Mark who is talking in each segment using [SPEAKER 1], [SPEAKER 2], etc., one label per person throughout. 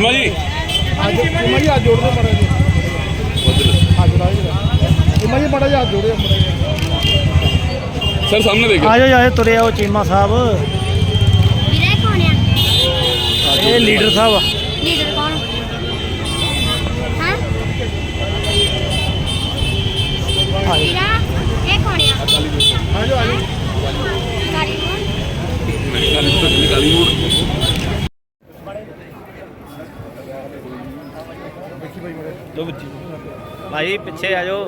[SPEAKER 1] ਸੀਮਾ ਜੀ।
[SPEAKER 2] ਅੱਜ ਸਿਮਾ ਜੀ ਹੱਥ ਜੋੜ ਦਿਓ ਮਾੜਾ ਜੀ ਹੱਥ ਜੋੜਾ ਜੀ ਸਿਮਾ ਜੀ ਮਾੜਾ ਜਿਹਾ ਹੱਥ ਜੋੜਿਓ ਮਾੜਾ
[SPEAKER 1] ਸਰ ਸਾਹਮਣੇ ਦੇਖੋ।
[SPEAKER 3] ਆ ਜਾਓ ਆਏ ਤੁਰੇ ਆਓ ਚੀਮਾ ਸਾਹਿਬ।
[SPEAKER 4] ਵੀਰੇ ਕੌਣ ਆ?
[SPEAKER 3] ਇਹ ਲੀਡਰ ਸਾਹਿਬ ਆ।
[SPEAKER 4] ਲੀਡਰ ਕੌਣ ਹਾਂ? ਵੀਰਾ ਇਹ ਕੌਣ ਆ?
[SPEAKER 2] ਆਜੋ ਆਜੋ
[SPEAKER 1] ਕਾਲੀ ਤੋਂ ਕਾਲੀ ਮੋੜ
[SPEAKER 3] ਭਾਈ ਪਿੱਛੇ ਆ ਜਾਓ।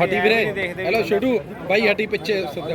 [SPEAKER 2] ਹੱਡੀ
[SPEAKER 3] ਵੀਰੇ। ਹੈਲੋ,
[SPEAKER 2] ਛੋਟੂ ਭਾਈ ਹੱਡੀ ਪਿੱਛੇ ਸਿੱਧਾ।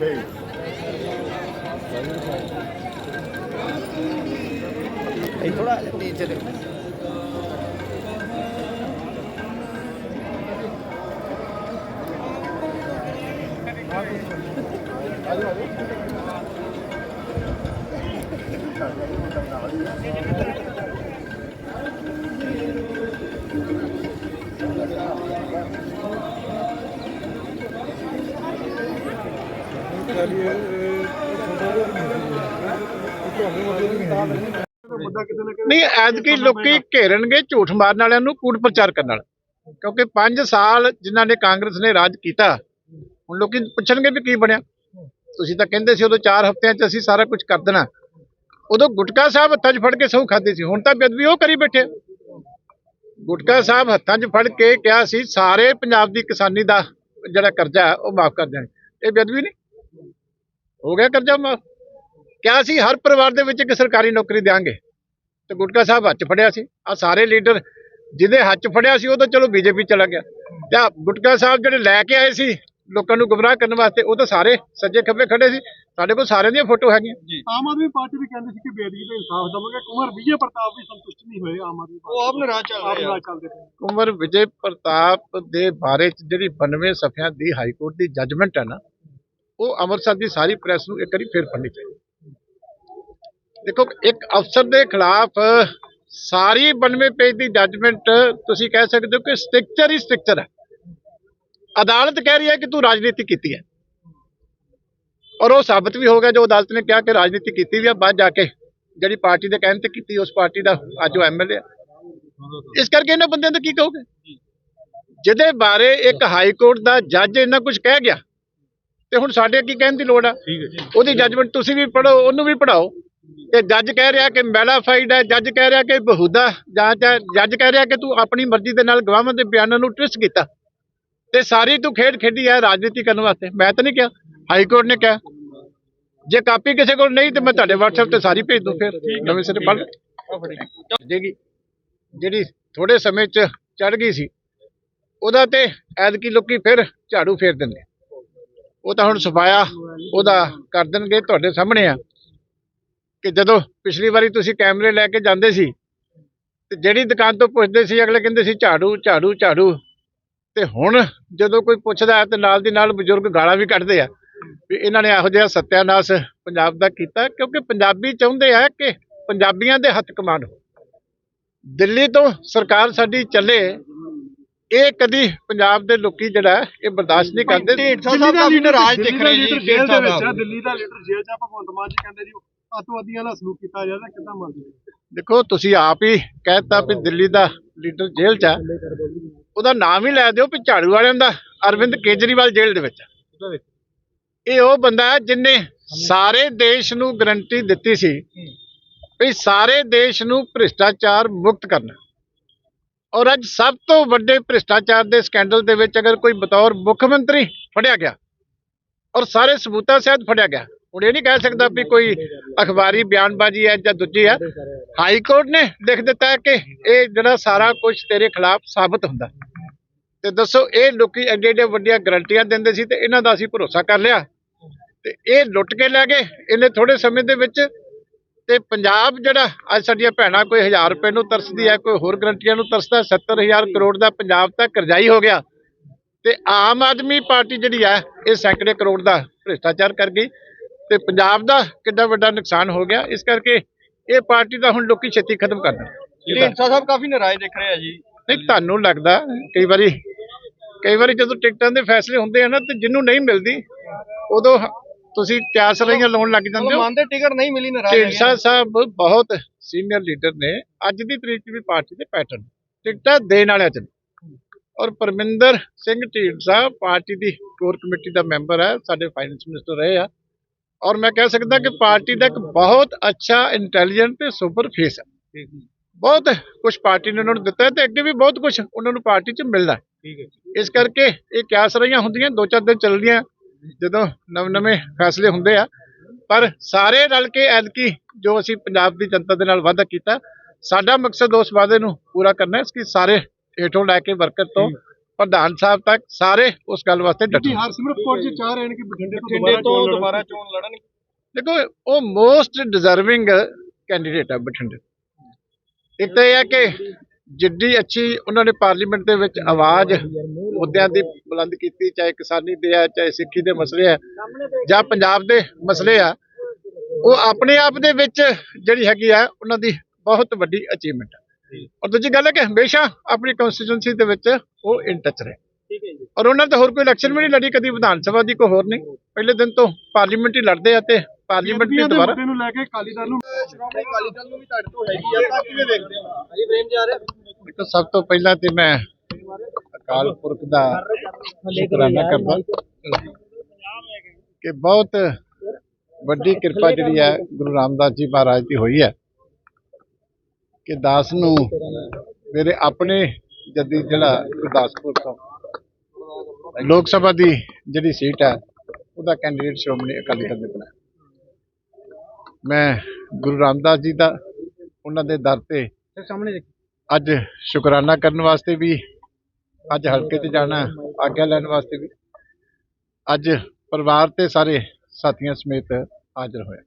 [SPEAKER 5] भाई थोड़ा
[SPEAKER 3] नीचे देखो Thank you.
[SPEAKER 2] ਨਹੀਂ, ਐਤਕੀ ਲੋਕੀ ਘੇਰਨਗੇ ਝੂਠ ਮਾਰਨ ਵਾਲਿਆਂ ਨੂੰ ਕੂੜ ਪ੍ਰਚਾਰ ਕਰਨ ਵਾਲਾ ਕਿਉਂਕਿ 5 ਸਾਲ ਜਿਨ੍ਹਾਂ ਨੇ ਕਾਂਗਰਸ ਨੇ ਰਾਜ ਕੀਤਾ, ਹੁਣ ਲੋਕੀ ਪੁੱਛਣਗੇ ਵੀ ਕੀ ਬਣਿਆ। ਤੁਸੀਂ ਤਾਂ ਕਹਿੰਦੇ ਸੀ ਉਦੋਂ 4 ਹਫ਼ਤਿਆਂ 'ਚ ਅਸੀਂ ਸਾਰਾ ਕੁਝ ਕਰ ਦੇਣਾ। ਉਦੋਂ ਗੁਟਕਾ ਸਾਹਿਬ ਹੱਥਾਂ 'ਚ ਫੜ ਕੇ ਸਹੁੰ ਖਾਦੀ ਸੀ, ਹੁਣ ਤਾਂ ਬੇਅਦਬੀ ਉਹ ਕਰੀ ਬੈਠੇ ਗੁਟਕਾ ਸਾਹਿਬ ਹੱਥਾਂ 'ਚ ਫੜ ਕੇ ਕਿਹਾ ਸੀ, ਸਾਰੇ ਪੰਜਾਬ ਦੀ ਕਿਸਾਨੀ ਦਾ ਜਿਹੜਾ ਕਰਜ਼ਾ ਉਹ ਮਾਫ ਕਰ ਦੇਣ। ਇਹ ਬੇਅਦਬੀ ਨਹੀਂ। ਹੋ ਗਿਆ ਕਰਜ਼ਾ ਮਾਫ। ਕਿਹਾ ਸੀ ਹਰ ਪਰਿਵਾਰ ਦੇ ਵਿੱਚ ਇੱਕ ਸਰਕਾਰੀ ਨੌਕਰੀ ਦਿਆਂਗੇ? ਤੇ ਗੁਟਕਾ ਸਾਹਿਬ ਹੱਥ ਫੜਿਆ ਸੀ। ਆ ਸਾਰੇ ਲੀਡਰ ਜਿਹਦੇ ਹੱਥ ਫੜਿਆ ਸੀ ਉਹ ਤਾਂ ਚਲੋ ਬੀਜੇਪੀ ਚਲਾ ਗਿਆ। ਤੇ ਗੁਟਕਾ ਸਾਹਿਬ ਜਿਹੜੇ ਲੈ ਕੇ ਆਏ ਸੀ ਲੋਕਾਂ ਨੂੰ ਗੁੰਮਰਾਹ ਕਰਨ ਵਾਸਤੇ ਉਹ ਤਾਂ ਸਾਰੇ ਸੱਜੇ ਖੱਬੇ ਖੜੇ ਸੀ। ਸਾਡੇ ਕੋਲ ਸਾਰਿਆਂ ਦੀਆਂ ਫੋਟੋ ਹੈਗੀਆਂ।
[SPEAKER 6] ਆਮ ਆਦਮੀ ਪਾਰਟੀ ਵੀ ਕਹਿੰਦੀ ਸੀ ਕਿ ਬੇਅਦਬੀ ਤੇ ਇਨਸਾਫ ਦਵਾਂਗੇ। ਕੁਮਾਰ ਵਿਜੇ ਪ੍ਰਤਾਪ ਵੀ ਸੰਤੁਸ਼ਟ ਨਹੀਂ ਹੋਏ ਆਮ ਆਦਮੀ ਪਾਰਟੀ ਉਹ ਆਪ ਨਾਰਾਜ਼ ਚੱਲ ਰਹੇ
[SPEAKER 2] ਕੁੰਵਰ ਵਿਜੇ ਪ੍ਰਤਾਪ ਦੇ ਬਾਰੇ ਚ ਜਿਹੜੀ 92 ਸਫ਼ਿਆਂ ਦੀ ਹਾਈ ਕੋਰਟ ਦੀ ਜੱਜਮੈਂਟ ਹੈ ਨਾ ਉਹ ਅੰਮ੍ਰਿਤਸਰ ਦੀ ਸਾਰੀ ਪ੍ਰੈਸ ਨੂੰ ਇੱਕ ਵਾਰੀ ਫੇਰ ਪੜ੍ਹਨੀ ਚਾਹੀਦੀ। ਦੇਖੋ, ਇੱਕ ਅਫਸਰ ਦੇ ਖਿਲਾਫ ਸਾਰੀ 92 ਪੇਜ ਦੀ ਜੱਜਮੈਂਟ ਤੁਸੀਂ ਕਹਿ ਸਕਦੇ ਹੋ ਕਿ ਸਟ੍ਰਕਚਰ ਹੀ ਸਟ੍ਰਕਚਰ ਹੈ। ਅਦਾਲਤ ਕਹਿ ਰਹੀ ਹੈ ਕਿ ਤੂੰ ਰਾਜਨੀਤੀ ਕੀਤੀ ਹੈ। ਔਰ ਉਹ ਸਾਬਤ ਵੀ ਹੋ ਗਿਆ, ਜੋ ਅਦਾਲਤ ਨੇ ਕਿਹਾ ਕਿ ਰਾਜਨੀਤੀ ਕੀਤੀ ਵੀ ਆ ਬਾਅਦ ਜਾ ਕੇ ਜਿਹੜੀ ਪਾਰਟੀ ਦੇ ਕਹਿਣ ਤੇ ਕੀਤੀ, ਉਸ ਪਾਰਟੀ ਦਾ ਅੱਜ ਉਹ ਐਮਐਲਏ ਆ ਇਸ ਕਰਕੇ ਇਹਨਾਂ ਬੰਦਿਆਂ ਦਾ ਕੀ ਕਹੋਗੇ? ਜਿਹਦੇ ਬਾਰੇ ਇੱਕ ਹਾਈ ਕੋਰਟ ਦਾ ਜੱਜ ਇੰਨਾ ਕੁਝ ਕਹਿ ਗਿਆ ਤੇ ਹੁਣ ਸਾਡੇ ਕੀ ਕਹਿਣ ਦੀ ਲੋੜ ਆ। ਉਹਦੀ ਜੱਜਮੈਂਟ ਤੁਸੀਂ ਵੀ ਪੜੋ ਉਹਨੂੰ ਵੀ ਪੜਾਓ ਤੇ ਜੱਜ ਕਹਿ ਰਿਹਾ ਕਿ ਮੈਲਾਫਾਈਡ ਹੈ ਜੱਜ ਕਹਿ ਰਿਹਾ ਕਿ ਬਹੂਦਾ ਜਾਂਚ ਹੈ ਜੱਜ ਕਹਿ ਰਿਹਾ ਕਿ ਤੂੰ ਆਪਣੀ ਮਰਜ਼ੀ ਦੇ ਨਾਲ ਗਵਾਹਾਂ ਦੇ ਬਿਆਨਾਂ ਨੂੰ ਟਵਿਸਟ ਕੀਤਾ। ਤੇ ਸਾਰੀ ਤੂੰ ਖੇਡ ਖੇਡੀ ਹੈ ਰਾਜਨੀਤੀ ਕਰਨ ਵਾਸਤੇ। ਮੈਂ ਤਾਂ ਨਹੀਂ ਕਿਹਾ ਹਾਈ ਕੋਰਟ ਨੇ ਕਿਹਾ। ਜੇ ਕਾਪੀ ਕਿਸੇ ਕੋਲ ਨਹੀਂ ਤੇ ਮੈਂ ਤੁਹਾਡੇ WhatsApp ਤੇ ਸਾਰੀ ਭੇਜ ਦੂੰ ਫਿਰ ਨਵੇਂ ਸਿਰੇ ਪੜ੍ਹ ਜੇਗੀ ਜਿਹੜੀ ਥੋੜੇ ਸਮੇਂ ਚ ਚੜ ਗਈ ਸੀ ਉਹਦਾ ਤੇ ਐਤਕੀ ਲੋਕੀ ਫਿਰ ਝਾੜੂ ਫੇਰ ਦਿੰਦੇ ਉਹ ਤਾਂ ਹੁਣ ਸਫਾਇਆ ਉਹਦਾ ਕਰ ਦੇਣਗੇ ਤੁਹਾਡੇ ਸਾਹਮਣੇ ਆ। ਕਿ ਜਦੋਂ ਪਿਛਲੀ ਵਾਰੀ ਤੁਸੀਂ ਕੈਮਰੇ ਲੈ ਕੇ ਜਾਂਦੇ ਸੀ ਤੇ ਜਿਹੜੀ ਦੁਕਾਨ ਤੋਂ ਪੁੱਛਦੇ ਸੀ ਅਗਲੇ ਕਹਿੰਦੇ ਸੀ ਝਾੜੂ ਝਾੜੂ ਝਾੜੂ। ਤੇ ਹੁਣ ਜਦੋਂ ਕੋਈ ਪੁੱਛਦਾ ਹੈ ਤੇ ਨਾਲ ਦੀ ਨਾਲ ਬਜ਼ੁਰਗ ਗਾਲਾਂ ਵੀ ਕੱਢਦੇ ਆ ਵੀ ਇਹਨਾਂ ਨੇ ਇਹੋ ਜਿਹਾ ਸੱਤਿਆਨਾਸ਼ ਪੰਜਾਬ ਦਾ ਕੀਤਾ ਕਿਉਂਕਿ ਪੰਜਾਬੀ ਚਾਹੁੰਦੇ ਆ ਕਿ ਪੰਜਾਬੀਆਂ ਦੇ ਹੱਥ ਕਮਾਂਡ ਹੋ। ਦਿੱਲੀ ਤੋਂ ਸਰਕਾਰ ਸਾਡੀ ਚੱਲੇ ਇਹ ਕਦੀ ਪੰਜਾਬ ਦੇ ਲੋਕੀ ਜਿਹੜਾ ਇਹ ਬਰਦਾਸ਼ਤ ਨਹੀਂ ਕਰਦੇ।
[SPEAKER 6] ਦਾ ਦਿਖ ਰਿਹਾ ਜੀ ਜੇਲ੍ਹ ਦੇ ਵਿੱਚ ਆ ਦਿੱਲੀ ਦਾ ਲੀਡਰ ਜੇਲ੍ਹ 'ਚ ਆ ਭਗਵੰਤ ਮਾਨ ਜੀ ਕਹਿੰਦੇ ਜੀ ਅੱਤਵਾਦੀਆਂ ਨਾਲ ਸਲੂਕ ਕੀਤਾ ਜਾ ਰਿਹਾ ਕਿੱਦਾਂ ਮੰਨਦੇ ਹੋ?
[SPEAKER 2] ਦੇਖੋ ਤੁਸੀਂ ਆਪ ਹੀ ਕਹਿਤਾ ਵੀ ਦਿੱਲੀ ਦਾ ਲੀਡਰ ਜੇਲ੍ਹ 'ਚ ਉਹਦਾ ਨਾਮ ਹੀ ਲੈ ਦਿਓ ਵੀ ਝਾੜੂ ਵਾਲਿਆਂ ਦਾ ਅਰਵਿੰਦ ਕੇਜਰੀਵਾਲ ਜੇਲ੍ਹ ਦੇ ਵਿੱਚ। ਇਹ ਉਹ ਬੰਦਾ ਹੈ ਜਿਨੇ ਸਾਰੇ ਦੇਸ਼ ਨੂੰ ਗਰੰਟੀ ਦਿੱਤੀ ਸੀ ਵੀ ਸਾਰੇ ਦੇਸ਼ ਨੂੰ ਭ੍ਰਿਸ਼ਟਾਚਾਰ ਮੁਕਤ ਕਰਨਾ। ਔਰ ਅੱਜ ਸਭ ਤੋਂ ਵੱਡੇ ਭ੍ਰਿਸ਼ਟਾਚਾਰ ਦੇ ਸਕੈਂਡਲ ਦੇ ਵਿੱਚ ਅਗਰ ਕੋਈ ਬਤੌਰ ਮੁੱਖ ਮੰਤਰੀ ਫੜਿਆ ਗਿਆ ਔਰ ਸਾਰੇ ਸਬੂਤਾਂ ਸਹਿਤ ਫੜਿਆ ਗਿਆ, ਹੁਣ ਇਹ ਨਹੀਂ ਕਹਿ ਸਕਦਾ ਵੀ ਕੋਈ ਅਖਬਾਰੀ ਬਿਆਨਬਾਜ਼ੀ ਹੈ ਜਾਂ ਦੂਜੀ ਹੈ। ਹਾਈ ਕੋਰਟ ਨੇ ਲਿਖ ਦਿੱਤਾ ਕਿ ਇਹ ਜਿਹੜਾ ਸਾਰਾ ਕੁਝ ਤੇਰੇ ਖਿਲਾਫ ਸਾਬਤ ਹੁੰਦਾ। ਤੇ ਦੱਸੋ, ਇਹ ਲੋਕੀ ਐਡੇ ਐਡੇ ਵੱਡੀਆਂ ਗਰੰਟੀਆਂ ਦਿੰਦੇ ਸੀ ਤੇ ਇਹਨਾਂ ਦਾ ਅਸੀਂ ਭਰੋਸਾ ਕਰ ਲਿਆ। ਤੇ ਇਹ ਲੁੱਟ ਕੇ ਲੈ ਗਏ। ਇਹਨੇ ਥੋੜੇ ਸਮੇਂ ਦੇ ਵਿੱਚ ਤੇ ਪੰਜਾਬ ਜਿਹੜਾ ਅੱਜ ਸਾਡੀਆਂ ਭੈਣਾਂ ਕੋਈ 1000 ਰੁਪਏ ਨੂੰ ਤਰਸਦੀ ਹੈ ਕੋਈ ਹੋਰ ਗਰੰਟੀਆਂ ਨੂੰ ਤਰਸਦਾ 70000 ਕਰੋੜ ਦਾ ਪੰਜਾਬ ਤੱਕ ਕਰਜ਼ਾਈ ਹੋ ਗਿਆ। ਤੇ ਆਮ ਆਦਮੀ ਪਾਰਟੀ ਜਿਹੜੀ ਹੈ ਇਹ ਸੈਂਕੜੇ ਕਰੋੜ ਦਾ ਭ੍ਰਿਸ਼ਟਾਚਾਰ ਕਰ ਗਈ ਤੇ ਪੰਜਾਬ ਦਾ ਕਿੰਨਾ ਵੱਡਾ ਨੁਕਸਾਨ ਹੋ ਗਿਆ। ਇਸ ਕਰਕੇ ਇਹ ਪਾਰਟੀ ਦਾ ਹੁਣ ਲੋਕੀ ਛੇਤੀ ਖਤਮ ਕਰ ਦੇਣ।
[SPEAKER 6] ਢੀਂਡਸਾ ਸਾਹਿਬ ਕਾਫੀ ਨਾਰਾਜ਼ ਦਿਖ ਰਹੇ ਆ ਜੀ।
[SPEAKER 2] ਨਹੀਂ ਤੁਹਾਨੂੰ ਲੱਗਦਾ ਕਈ ਵਾਰੀ ਕਈ ਵਾਰੀ ਜਦੋਂ ਟਿਕਟਾਂ ਦੇ ਫੈਸਲੇ ਹੁੰਦੇ ਆ ਨਾ ਤੇ ਜਿਹਨੂੰ ਨਹੀਂ ਮਿਲਦੀ ਉਦੋਂ ਤੁਸੀਂ ਕਿਆਸ ਰਹੀਆਂ ਲਾਉਣ ਲੱਗ ਜਾਂਦੇ ਹੋ?
[SPEAKER 6] ਮਨ ਦੇ ਟਿਕਟ ਨਹੀਂ ਮਿਲੀ ਨਾਰਾਜ਼
[SPEAKER 2] ਢੀਂਡਸਾ ਸਾਹਿਬ ਬਹੁਤ ਸੀਨੀਅਰ ਲੀਡਰ ਨੇ। ਅੱਜ ਦੀ ਤਰੀਕ ਵੀ ਪਾਰਟੀ ਦੇ ਪੈਟਰਨ ਟਿਕਟਾਂ ਦੇਣ ਵਾਲਿਆਂ 'ਚ। ਔਰ ਪਰਮਿੰਦਰ ਸਿੰਘ ਢੀਂਡਸਾ ਪਾਰਟੀ ਦੀ ਕੋਰ ਕਮੇਟੀ ਦਾ ਮੈਂਬਰ ਹੈ ਸਾਡੇ ਫਾਈਨੈਂਸ ਮਿਨਿਸਟਰ ਰਹੇ ਆ। ਔਰ ਮੈਂ ਕਹਿ ਸਕਦਾ ਕਿ ਪਾਰਟੀ ਦਾ ਇੱਕ ਬਹੁਤ ਅੱਛਾ ਇੰਟੈਲੀਜੈਂਟ ਤੇ ਸੁਪਰ ਫੇਸ ਹੈ। ਬਹੁਤ ਕੁਝ ਪਾਰਟੀ ਨੇ ਉਹਨਾਂ ਨੂੰ ਦਿੱਤਾ ਤੇ ਅੱਗੇ ਵੀ ਬਹੁਤ ਕੁਝ ਉਹਨਾਂ ਨੂੰ ਪਾਰਟੀ 'ਚ ਮਿਲਦਾ ਹੈ। ਇਸ ਕਰਕੇ ਇਹ ਕਿਆਸ ਰਹੀਆਂ ਹੁੰਦੀਆਂ ਦੋ ਚਾਰ ਦਿਨ ਚੱਲਦੀਆਂ ਜਦੋਂ ਨਵੇਂ ਨਵੇਂ ਫੈਸਲੇ ਹੁੰਦੇ ਆ ਪਰ ਸਾਰੇ ਰਲ ਕੇ ਐਤਕੀ ਜੋ ਅਸੀਂ ਪੰਜਾਬ ਦੀ ਜਨਤਾ ਦੇ ਨਾਲ ਵਾਅਦਾ ਕੀਤਾ ਸਾਡਾ ਮਕਸਦ ਉਸ ਵਾਅਦੇ ਨੂੰ ਪੂਰਾ ਕਰਨਾ ਹੈ ਕਿ ਸਾਰੇ ਹੇਠੋਂ ਲੈ ਕੇ ਵਰਕਰ ਤੋਂ ਪ੍ਰਧਾਨ ਸਾਹਿਬ ਤੱਕ ਸਾਰੇ ਉਸ ਗੱਲ ਵਾਸਤੇ ਡਟੇ।
[SPEAKER 6] ਜੀ ਹਰਸਿਮਰਤ ਕੌਰ ਜੀ ਚਾਹ ਰਹੇ ਨੇ ਕਿ ਬਠਿੰਡੇ ਤੋਂ ਦੁਬਾਰਾ ਚੋਣ ਲੜਨ
[SPEAKER 2] ਦੇਖੋ ਉਹ ਮੋਸਟ ਡਿਜ਼ਰਵਿੰਗ ਕੈਂਡੀਡੇਟ ਹੈ ਬਠਿੰਡੇ। ਇੱਕ ਤਾਂ ਇਹ ਹੈ ਕਿ ਜਿੱਡੀ ਅੱਛੀ ਉਹਨਾਂ ਨੇ ਪਾਰਲੀਮੈਂਟ ਦੇ ਵਿੱਚ ਆਵਾਜ਼ ਮੁੱਦਿਆਂ ਦੀ ਬੁਲੰਦ ਕੀਤੀ ਚਾਹੇ ਕਿਸਾਨੀ ਦੇ ਆ ਚਾਹੇ ਸਿੱਖੀ ਦੇ ਮਸਲੇ ਆ ਜਾਂ ਪੰਜਾਬ ਦੇ ਮਸਲੇ ਆ ਉਹ ਆਪਣੇ ਆਪ ਦੇ ਵਿੱਚ ਜਿਹੜੀ ਹੈਗੀ ਆ ਉਹਨਾਂ ਦੀ ਬਹੁਤ ਵੱਡੀ ਅਚੀਵਮੈਂਟ ਹੈ ਔਰ ਦੂਜੀ ਗੱਲ ਹੈ ਕਿ ਹਮੇਸ਼ਾ ਆਪਣੀ ਕਨਸਟੀਟਿਊਂਸੀ ਦੇ ਵਿੱਚ ਉਹ ਇਨ ਟੱਚ ਰਹੇ।
[SPEAKER 6] ਠੀਕ ਹੈ ਜੀ।
[SPEAKER 2] ਔਰ ਉਹਨਾਂ ਨੇ ਤਾਂ ਹੋਰ ਕੋਈ ਇਲੈਕਸ਼ਨ ਵੀ ਨਹੀਂ ਲੜੀ ਕਦੀ ਵਿਧਾਨ ਸਭਾ ਦੀ ਕੋਈ ਹੋਰ ਨਹੀਂ। ਪਹਿਲੇ ਦਿਨ ਤੋਂ ਪਾਰਲੀਮੈਂਟ ਹੀ ਲੜਦੇ ਆ ਤੇ ਪਾਰਲੀਮੈਂਟ ਵੀ ਦੁਬਾਰਾ
[SPEAKER 6] ਨੂੰ ਲੈ ਕੇ ਅਕਾਲੀ ਦਲ ਨੂੰ ਸ਼੍ਰੋਮਣੀ ਅਕਾਲੀ ਦਲ ਨੂੰ ਵੀ ਤੁਹਾਡੇ ਤੋਂ ਹੈਗੀ ਆ ਤਾਂ ਕਿਵੇਂ ਦੇਖਦੇ ਹੋ? ਹਾਂਜੀ ਫਰੇਮ ਜਾ ਰਿਹਾ
[SPEAKER 2] ਸਭ ਤੋਂ ਪਹਿਲਾਂ ਤੇ ਮੈਂ ਅਕਾਲ ਪੁਰਖ ਦਾ ਸ਼ੁਕਰਾਨਾ ਕਰਦਾ। ਕਿ ਬਹੁਤ ਵੱਡੀ ਕਿਰਪਾ ਜਿਹੜੀ ਹੈ ਗੁਰੂ ਰਾਮਦਾਸ ਜੀ ਮਹਾਰਾਜ ਦੀ ਹੋਈ ਹੈ। ਕਿ ਦਾਸ ਨੂੰ ਮੇਰੇ ਆਪਣੇ ਜੱਦੀ ਜਿਹੜਾ ਗੁਰਦਾਸਪੁਰ ਤੋਂ ਲੋਕ ਸਭਾ ਦੀ ਜਿਹੜੀ ਸੀਟ ਹੈ ਉਹਦਾ ਕੈਂਡੀਡੇਟ ਸ਼੍ਰੋਮਣੀ ਅਕਾਲੀ ਦਲ ਨੇ ਬਣਾਇਆ। ਮੈਂ ਗੁਰੂ ਰਾਮਦਾਸ ਜੀ ਦਾ ਉਹਨਾਂ ਦੇ ਦਰ ਤੇ
[SPEAKER 6] ਸਾਹਮਣੇ
[SPEAKER 2] ਅੱਜ ਸ਼ੁਕਰਾਨਾ ਕਰਨ ਵਾਸਤੇ ਵੀ ਅੱਜ ਹਲਕੇ 'ਚ ਜਾਣਾ ਆਗਿਆ ਲੈਣ ਵਾਸਤੇ ਵੀ। ਅੱਜ ਪਰਿਵਾਰ ਤੇ ਸਾਰੇ ਸਾਥੀਆਂ ਸਮੇਤ ਹਾਜ਼ਰ ਹੋਇਆ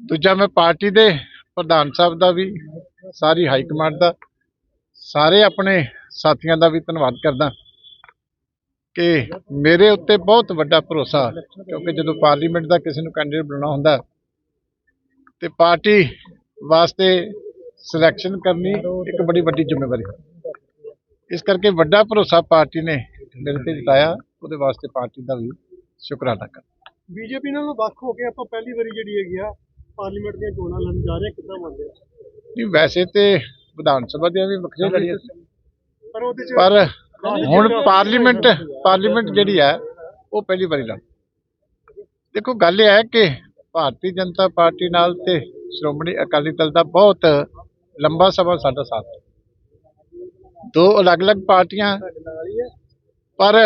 [SPEAKER 2] ਦੂਜਾ ਮੈਂ ਪਾਰਟੀ ਦੇ ਪ੍ਰਧਾਨ ਸਾਹਿਬ ਦਾ ਵੀ, ਸਾਰੀ ਹਾਈ ਕਮਾਂਡ ਦਾ, ਸਾਰੇ ਆਪਣੇ ਸਾਥੀਆਂ ਦਾ ਵੀ ਧੰਨਵਾਦ ਕਰਦਾ ਕਿ ਮੇਰੇ ਉੱਤੇ ਬਹੁਤ ਵੱਡਾ ਭਰੋਸਾ, ਕਿਉਂਕਿ ਜਦੋਂ ਪਾਰਲੀਮੈਂਟ ਦਾ ਕਿਸੇ ਨੂੰ ਕੈਂਡੀਡੇਟ ਬਣਾਉਣਾ ਹੁੰਦਾ ਤੇ ਪਾਰਟੀ ਵਾਸਤੇ ਸਿਲੈਕਸ਼ਨ ਕਰਨੀ ਇੱਕ ਬੜੀ ਵੱਡੀ ਜ਼ਿੰਮੇਵਾਰੀ ਹੈ ਇਸ ਕਰਕੇ ਵੱਡਾ ਭਰੋਸਾ ਪਾਰਟੀ ਨੇ ਮੇਰੇ ਤੇ ਜਤਾਇਆ ਉਹਦੇ ਵਾਸਤੇ ਪਾਰਟੀ ਦਾ ਵੀ ਸ਼ੁਕਰਾਨਾ ਕਰ
[SPEAKER 6] ਬੀਜੇਪੀ ਨਾਲ ਵੱਖ ਹੋ ਕੇ ਆਪਾਂ ਪਹਿਲੀ ਵਾਰੀ ਜਿਹੜੀ ਹੈਗੀ ਆ ਪਾਰਲੀਮੈਂਟ ਦੀਆਂ ਚੋਣਾਂ ਲੜਨ ਜਾ ਰਹੇ ਕਿੱਦਾਂ ਮੰਨਦੇ ਆ
[SPEAKER 2] ਨਹੀਂ ਵੈਸੇ ਤੇ ਵਿਧਾਨ ਸਭਾ ਦੀਆਂ ਵੀ ਵੱਖਰੀਆਂ ਲੜੀਆਂ।
[SPEAKER 6] ਪਰ ਉਹਦੇ ਚ
[SPEAKER 2] ਪਰ ਹੁਣ ਪਾਰਲੀਮੈਂਟ ਪਾਰਲੀਮੈਂਟ ਜਿਹੜੀ ਹੈ ਉਹ ਪਹਿਲੀ ਵਾਰੀ ਲੜ। ਦੇਖੋ ਗੱਲ ਇਹ ਹੈ ਕਿ ਭਾਰਤੀ ਜਨਤਾ ਪਾਰਟੀ ਨਾਲ ਤੇ ਸ਼੍ਰੋਮਣੀ ਅਕਾਲੀ ਦਲ ਦਾ ਬਹੁਤ ਲੰਬਾ ਸਮਾਂ ਸਾਡਾ ਸਾਥ ਹੈ। ਦੋ ਅਲੱਗ-ਅਲੱਗ ਪਾਰਟੀਆਂ। ਪਰ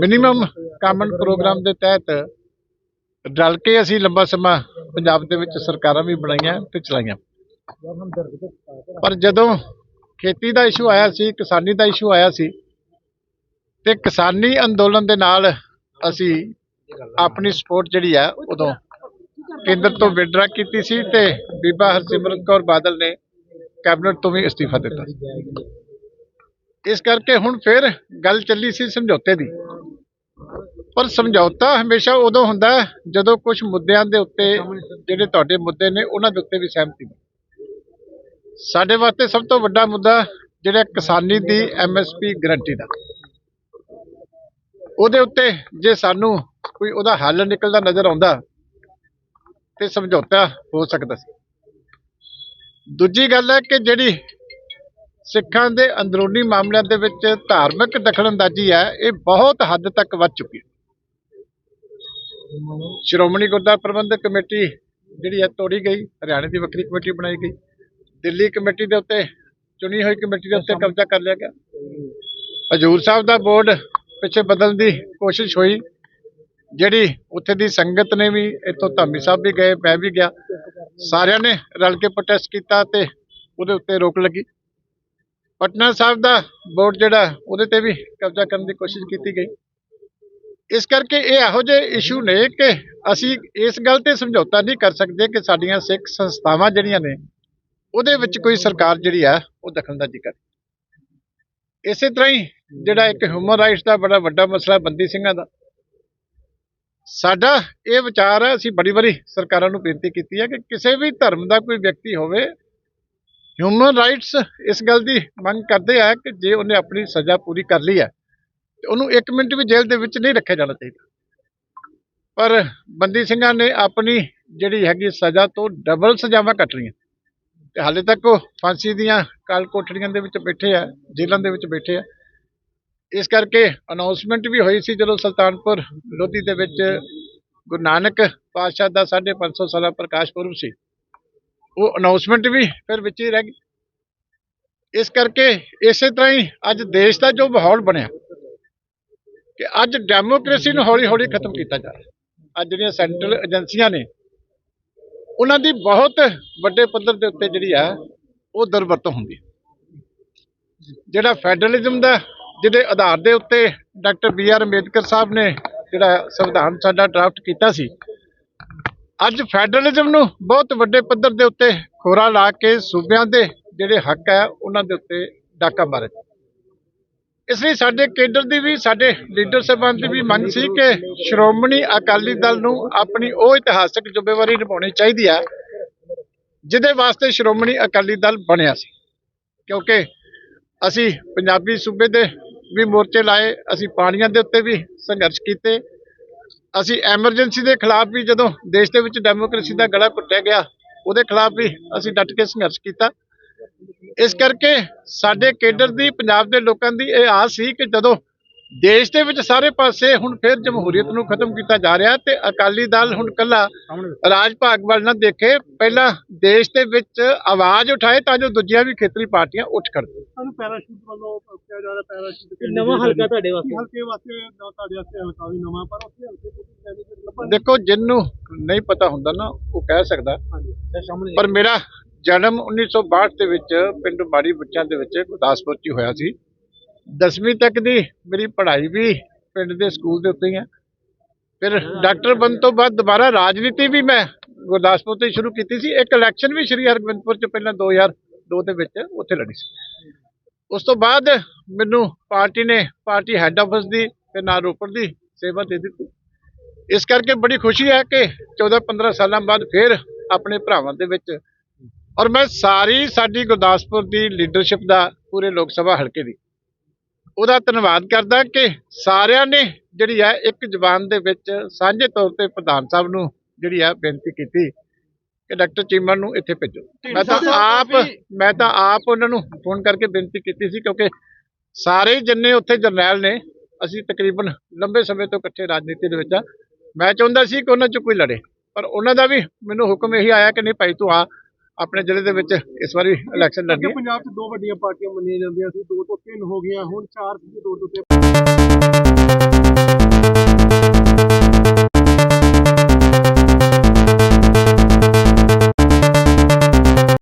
[SPEAKER 2] ਮਿਨੀਮਮ ਕਾਮਨ ਪ੍ਰੋਗਰਾਮ ਦੇ ਤਹਿਤ ਰਲ ਕੇ ਅਸੀਂ ਲੰਬਾ ਸਮਾਂ ਪੰਜਾਬ ਦੇ ਵਿੱਚ ਸਰਕਾਰਾਂ ਵੀ ਬਣਾਈਆਂ ਤੇ ਚਲਾਈਆਂ। ਪਰ ਜਦੋਂ ਖੇਤੀ ਦਾ ਇਸ਼ੂ ਆਇਆ ਸੀ, ਕਿਸਾਨੀ ਦਾ ਇਸ਼ੂ ਆਇਆ ਸੀ, ਤੇ ਕਿਸਾਨੀ ਅੰਦੋਲਨ ਦੇ ਨਾਲ ਅਸੀਂ ਆਪਣੀ ਸਪੋਰਟ ਜਿਹੜੀ ਆ, ਉਦੋਂ ਕੇਂਦਰ ਤੋਂ ਵਿਡਰਾ ਕੀਤੀ ਸੀ ਤੇ ਬੀਬਾ ਹਰਸਿਮਰਤ ਕੌਰ ਬਾਦਲ ਨੇ ਕੈਬਨਿਟ ਤੋਂ ਵੀ ਅਸਤੀਫਾ ਦਿੱਤਾ। ਇਸ ਕਰਕੇ ਹੁਣ ਫਿਰ ਗੱਲ ਚੱਲੀ ਸੀ ਸਮਝੌਤੇ ਦੀ। ਪਰ ਸਮਝੌਤਾ ਹਮੇਸ਼ਾ ਉਦੋਂ ਹੁੰਦਾ ਜਦੋਂ ਕੁਝ ਮੁੱਦਿਆਂ ਦੇ ਉੱਤੇ ਜਿਹੜੇ ਤੁਹਾਡੇ ਮੁੱਦੇ ਨੇ ਉਹਨਾਂ ਦੇ ਉੱਤੇ ਵੀ ਸਹਿਮਤੀ ਸਾਡੇ ਵਾਸਤੇ ਸਭ ਤੋਂ ਵੱਡਾ ਮੁੱਦਾ ਜਿਹੜਾ ਕਿਸਾਨੀ ਦੀ ਐਮਐਸਪੀ ਗਰੰਟੀ ਦਾ। ਉਹਦੇ ਉੱਤੇ ਜੇ ਸਾਨੂੰ ਕੋਈ ਉਹਦਾ ਹੱਲ ਨਿਕਲਦਾ ਨਜ਼ਰ ਆਉਂਦਾ ਤੇ ਸਮਝੌਤਾ ਹੋ ਸਕਦਾ ਸੀ। ਦੂਜੀ ਗੱਲ ਹੈ ਕਿ ਜਿਹੜੀ ਸਿੱਖਾਂ ਦੇ ਅੰਦਰੂਨੀ ਮਾਮਲਿਆਂ ਦੇ ਵਿੱਚ ਧਾਰਮਿਕ ਦਖਲਅੰਦਾਜ਼ੀ ਹੈ, ਇਹ ਬਹੁਤ ਹੱਦ ਤੱਕ ਵੱਧ ਚੁੱਕੀ ਹੈ। ਸ਼੍ਰੋਮਣੀ ਗੁਰਦੁਆਰਾ ਪ੍ਰਬੰਧਕ ਕਮੇਟੀ ਜਿਹੜੀ ਹੈ, ਤੋੜੀ ਗਈ, ਹਰਿਆਣੇ ਦੀ ਵੱਖਰੀ ਕਮੇਟੀ ਬਣਾਈ ਗਈ। ਦਿੱਲੀ ਕਮੇਟੀ ਦੇ ਉੱਤੇ, ਚੁਣੀ ਹੋਈ ਕਮੇਟੀ ਦੇ ਉੱਤੇ ਕਬਜ਼ਾ ਕਰ ਲਿਆ ਗਿਆ। ਹਜੂਰ ਸਾਹਿਬ ਦਾ ਬੋਰਡ ਪਿੱਛੇ ਬਦਲਣ ਦੀ ਕੋਸ਼ਿਸ਼ ਹੋਈ। ਜਿਹੜੀ ਉੱਥੇ ਦੀ ਸੰਗਤ ਨੇ ਵੀ, ਇੱਥੋਂ ਧਾਮੀ ਸਾਹਿਬ ਵੀ ਗਏ, ਮੈਂ ਵੀ ਗਿਆ। ਸਾਰਿਆਂ ਨੇ ਰਲ ਕੇ ਪ੍ਰੋਟੈਸਟ ਕੀਤਾ ਤੇ ਉਹਦੇ ਉੱਤੇ ਰੋਕ ਲੱਗੀ। ਪਟਨਾ ਸਾਹਿਬ ਦਾ ਬੋਰਡ ਜਿਹੜਾ, ਉਹਦੇ ਤੇ ਵੀ ਕਬਜ਼ਾ ਕਰਨ ਦੀ ਕੋਸ਼ਿਸ਼ ਕੀਤੀ ਗਈ। ਇਸ ਕਰਕੇ ਇਹ ਇਹੋ ਜਿਹੇ ਇਸ਼ੂ ਨੇ ਕਿ ਅਸੀਂ ਇਸ ਗੱਲ ਤੇ ਸਮਝੌਤਾ ਨਹੀਂ ਕਰ ਸਕਦੇ ਕਿ ਸਾਡੀਆਂ ਸਿੱਖ ਸੰਸਥਾਵਾਂ ਜਿਹੜੀਆਂ ਨੇ, ਉਹਦੇ ਵਿੱਚ ਕੋਈ ਸਰਕਾਰ ਜਿਹੜੀ ਆ, ਉਹ ਦਖਲਅੰਦਾਜ਼ੀ ਕਰੇ। ਇਸੇ ਤਰ੍ਹਾਂ ਹੀ ਜਿਹੜਾ ਇੱਕ ਹਿਊਮਨ ਰਾਈਟਸ ਦਾ ਬੜਾ ਵੱਡਾ ਮਸਲਾ ਬੰਦੀ ਸਿੰਘਾਂ ਦਾ। ਸਾਡਾ ਇਹ ਵਿਚਾਰ ਹੈ, ਅਸੀਂ ਬੜੀ ਵਾਰੀ ਸਰਕਾਰਾਂ ਨੂੰ ਬੇਨਤੀ ਕੀਤੀ ਹੈ ਕਿ ਕਿਸੇ ਵੀ ਧਰਮ ਦਾ ਕੋਈ ਵਿਅਕਤੀ ਹੋਵੇ ਹਿਊਮਨ ਰਾਈਟਸ ਇਸ ਗੱਲ ਦੀ ਮੰਗ ਕਰਦੇ ਆ ਕਿ ਜੇ ਉਹਨੇ ਆਪਣੀ ਸਜ਼ਾ ਪੂਰੀ ਕਰ ਲਈ ਹੈ, ਤੇ ਉਹਨੂੰ 1 ਮਿੰਟ ਵੀ ਜੇਲ੍ਹ ਦੇ ਵਿੱਚ ਨਹੀਂ ਰੱਖਿਆ ਜਾਣਾ ਚਾਹੀਦਾ। ਪਰ ਬੰਦੀ ਸਿੰਘਾਂ ਨੇ ਆਪਣੀ ਜਿਹੜੀ ਹੈਗੀ ਸਜ਼ਾ ਤੋਂ ਡਬਲ ਸਜ਼ਾਵਾਂ ਕੱਟਣੀਆਂ ਲਈਆਂ। ਤੇ ਹਾਲੇ ਤੱਕ ਉਹ ਫਾਂਸੀ ਦੀਆਂ ਕਾਲ ਕੋਠੜੀਆਂ ਦੇ ਵਿੱਚ ਬੈਠੇ ਆ, ਜੇਲ੍ਹਾਂ ਦੇ ਵਿੱਚ ਬੈਠੇ ਆ। ਇਸ ਕਰਕੇ ਅਨਾਉਂਸਮੈਂਟ ਵੀ ਹੋਈ ਸੀ ਜਦੋਂ ਸੁਲਤਾਨਪੁਰ ਲੋਧੀ ਦੇ ਵਿੱਚ ਗੁਰੂ ਨਾਨਕ ਪਾਤਸ਼ਾਹ ਦਾ 550 ਸਾਲਾ ਪ੍ਰਕਾਸ਼ ਪੁਰਬ ਸੀ। ਉਹ ਅਨਾਉਂਸਮੈਂਟ ਵੀ ਫਿਰ ਵਿੱਚ ਹੀ ਰਹਿ ਗਈ। ਇਸ ਕਰਕੇ ਇਸੇ ਤਰ੍ਹਾਂ ਹੀ ਅੱਜ ਦੇਸ਼ ਦਾ ਜੋ ਮਾਹੌਲ ਬਣਿਆ, ਕਿ ਅੱਜ ਡੈਮੋਕ੍ਰੇਸੀ ਨੂੰ ਹੌਲੀ-ਹੌਲੀ ਖਤਮ ਕੀਤਾ ਜਾ ਰਿਹਾ। ਅੱਜ ਜਿਹੜੀਆਂ ਸੈਂਟਰਲ ਏਜੰਸੀਆਂ ਨੇ, ਉਹਨਾਂ ਦੀ ਬਹੁਤ ਵੱਡੇ ਪੱਧਰ ਦੇ ਉੱਤੇ ਜਿਹੜੀ ਆ, ਉਹ ਦੁਰਵਰਤੋਂ ਹੁੰਦੀ ਜਿਹੜਾ ਫੈਡਰਲਿਜ਼ਮ ਦਾ, ਜਿਹਦੇ ਆਧਾਰ ਦੇ ਉੱਤੇ doctor B R Ambedkar Sahib ਨੇ ਜਿਹੜਾ ਸੰਵਿਧਾਨ ਸਾਡਾ ਡਰਾਫਟ ਕੀਤਾ ਸੀ ਅੱਜ ਫੈਡਰਲਿਜ਼ਮ ਨੂੰ ਬਹੁਤ ਵੱਡੇ ਪੱਧਰ ਦੇ ਉੱਤੇ ਖੋਰਾ ਲਾ ਕੇ ਸੂਬਿਆਂ ਦੇ ਜਿਹੜੇ ਹੱਕ ਹੈ, ਉਹਨਾਂ ਦੇ ਉੱਤੇ ਡਾਕਾ ਮਾਰੇ। ਇਸ ਲਈ ਸਾਡੇ ਕੇਡਰ ਦੀ ਵੀ, ਸਾਡੇ ਲੀਡਰ ਸਾਹਿਬਾਨ ਦੀ ਵੀ ਮੰਗ ਸੀ ਕਿ ਸ਼੍ਰੋਮਣੀ ਅਕਾਲੀ ਦਲ ਨੂੰ ਆਪਣੀ ਉਹ ਇਤਿਹਾਸਕ ਜ਼ਿੰਮੇਵਾਰੀ ਨਿਭਾਉਣੀ ਚਾਹੀਦੀ ਹੈ, ਜਿਹਦੇ ਵਾਸਤੇ ਸ਼੍ਰੋਮਣੀ ਅਕਾਲੀ ਦਲ ਬਣਿਆ ਸੀ। ਕਿਉਂਕਿ ਅਸੀਂ ਪੰਜਾਬੀ ਸੂਬੇ ਦੇ ਵੀ ਮੋਰਚੇ ਲਾਏ, ਅਸੀਂ ਪਾਣੀਆਂ ਦੇ ਉੱਤੇ ਵੀ ਸੰਘਰਸ਼ ਕੀਤੇ ਅਸੀਂ ਐਮਰਜੈਂਸੀ ਦੇ ਖਿਲਾਫ ਵੀ ਜਦੋਂ ਦੇਸ਼ ਦੇ ਵਿੱਚ ਡੈਮੋਕ੍ਰੇਸੀ ਦਾ ਗਲਾ ਘੁੱਟਿਆ ਗਿਆ, ਉਹਦੇ ਖਿਲਾਫ ਵੀ ਅਸੀਂ ਡਟ ਕੇ ਸੰਘਰਸ਼ ਕੀਤਾ। ਇਸ ਕਰਕੇ ਸਾਡੇ ਕੇਡਰ ਦੀ, ਪੰਜਾਬ ਦੇ ਲੋਕਾਂ ਦੀ ਇਹ ਆਸ ਸੀ ਕਿ ਜਦੋਂ ਦੇਸ਼ ਦੇ ਵਿੱਚ ਸਾਰੇ ਪਾਸੇ ਹੁਣ ਫਿਰ ਜਮਹੂਰੀਅਤ ਨੂੰ ਖਤਮ ਕੀਤਾ ਜਾ ਰਿਹਾ ਤੇ ਅਕਾਲੀ ਦਲ ਹੁਣ ਕੱਲਾ ਰਾਜ ਭਾਗ ਵੱਲ ਨਾ ਦੇਖੇ ਪਹਿਲਾਂ ਦੇਸ਼ ਦੇ ਵਿੱਚ ਆਵਾਜ਼ ਉਠਾਏ ਤਾਂ ਜੋ ਦੂਜੀਆਂ ਵੀ ਖੇਤਰੀ ਪਾਰਟੀਆਂ ਉੱਠ ਖੜਨ
[SPEAKER 6] ਸਾਨੂੰ ਪੈਰਾਸ਼ੂਟ ਵੱਲੋਂ ਕਿਹਾ ਜਾ ਰਿਹਾ ਪੈਰਾਸ਼ੂਟ
[SPEAKER 3] ਨਵਾਂ ਹਲਕਾ ਤੁਹਾਡੇ ਵਾਸਤੇ।
[SPEAKER 6] ਹਲਕੇ ਵਾਸਤੇ ਨਾ ਤੁਹਾਡੇ ਵਾਸਤੇ ਹਲਕਾ ਵੀ ਨਵਾਂ ਪਰ ਉੱਥੇ ਹਲਕੇ ਤੋਂ ਕੈਂਡੀਡੇਟ ਲੱਭਣ।
[SPEAKER 2] ਦੇਖੋ ਜਿੰਨੂੰ ਨਹੀਂ ਪਤਾ ਹੁੰਦਾ ਨਾ ਉਹ ਕਹਿ ਸਕਦਾ। ਪਰ ਮੇਰਾ ਜਨਮ 1962 ਦੇ ਵਿੱਚ ਪਿੰਡ ਮਾੜੀ ਬੱਚਿਆਂ ਦੇ ਵਿੱਚ ਗੁਰਦਾਸਪੁਰ 'ਚ ਹੀ ਹੋਇਆ ਸੀ। 10ਵੀਂ ਤੱਕ ਦੀ ਮੇਰੀ ਪੜ੍ਹਾਈ ਵੀ ਪਿੰਡ ਦੇ ਸਕੂਲ ਦੇ ਉੱਤੇ ਹੀ ਹੈ ਫਿਰ ਡਾਕਟਰ ਬਣਨ ਤੋਂ ਬਾਅਦ ਦੁਬਾਰਾ ਰਾਜਨੀਤੀ ਵੀ ਮੈਂ ਗੁਰਦਾਸਪੁਰ ਤੋਂ ਹੀ ਸ਼ੁਰੂ ਕੀਤੀ ਸੀ। ਇੱਕ ਇਲੈਕਸ਼ਨ ਵੀ ਸ਼੍ਰੀ ਹਰਗੋਬਿੰਦਪੁਰ 'ਚ ਪਹਿਲਾਂ 2002 ਦੇ ਵਿੱਚ ਉੱਥੇ ਲੜੀ ਸੀ। ਉਸ ਤੋਂ ਬਾਅਦ ਮੈਨੂੰ ਪਾਰਟੀ ਨੇ ਪਾਰਟੀ ਹੈੱਡ ਆਫਿਸ ਦੀ ਤੇ ਨਾਲ ਰੋਪੜ ਦੀ ਸੇਵਾ ਦੇ ਦਿੱਤੀ। ਇਸ ਕਰਕੇ ਬੜੀ ਖੁਸ਼ੀ ਹੈ ਕਿ 14-15 ਸਾਲਾਂ ਬਾਅਦ ਫਿਰ ਆਪਣੇ ਭਰਾਵਾਂ ਦੇ ਵਿੱਚ ਔਰ ਮੈਂ ਸਾਰੀ ਸਾਡੀ ਗੁਰਦਾਸਪੁਰ ਦੀ ਲੀਡਰਸ਼ਿਪ ਦਾ ਪੂਰੇ ਲੋਕ ਸਭਾ ਹਲਕੇ ਦੀ ਉਹਦਾ ਧੰਨਵਾਦ ਕਰਦਾ ਕਿ ਸਾਰਿਆਂ ਨੇ ਜਿਹੜੀ ਹੈ ਇੱਕ ਜ਼ਬਾਨ ਦੇ ਵਿੱਚ ਸਾਂਝੇ ਤੌਰ ਤੇ ਪ੍ਰਧਾਨ ਸਾਹਿਬ ਨੂੰ ਜਿਹੜੀ ਹੈ ਬੇਨਤੀ ਕੀਤੀ ਕਿ ਡਾਕਟਰ ਚੀਮਾ ਨੂੰ ਇੱਥੇ ਭੇਜੋ। ਮੈਂ ਤਾਂ ਆਪ ਮੈਂ ਤਾਂ ਆਪ ਉਹਨਾਂ ਨੂੰ ਫੋਨ ਕਰਕੇ ਬੇਨਤੀ ਕੀਤੀ ਸੀ ਕਿਉਂਕਿ ਸਾਰੇ ਜਿੰਨੇ ਉੱਥੇ ਜਰਨੈਲ ਨੇ ਅਸੀਂ ਤਕਰੀਬਨ ਲੰਬੇ ਸਮੇਂ ਤੋਂ ਇਕੱਠੇ ਰਾਜਨੀਤੀ ਦੇ ਵਿੱਚ ਆ ਮੈਂ ਚਾਹੁੰਦਾ ਸੀ ਕਿ ਉਹਨਾਂ 'ਚ ਕੋਈ ਲੜੇ ਪਰ ਉਹਨਾਂ ਦਾ ਵੀ ਮੈਨੂੰ ਹੁਕਮ ਇਹੀ ਆਇਆ ਕਿ ਨਹੀਂ ਭਾਈ ਤੂੰ ਆ ਆਪਣੇ ਜ਼ਿਲ੍ਹੇ ਦੇ ਵਿੱਚ ਇਸ ਵਾਰੀ ਇਲੈਕਸ਼ਨ ਲੜਨੀ
[SPEAKER 6] ਪੰਜਾਬ 'ਚ ਦੋ ਵੱਡੀਆਂ ਪਾਰਟੀਆਂ ਮੰਨੀਆਂ ਜਾਂਦੀਆਂ ਸੀ ਦੋ ਤੋਂ ਤਿੰਨ ਹੋ ਗਈਆਂ ਹੁਣ ਚਾਰ ਸੀ ਦੋ ਤੋਂ ਤਿੰਨ।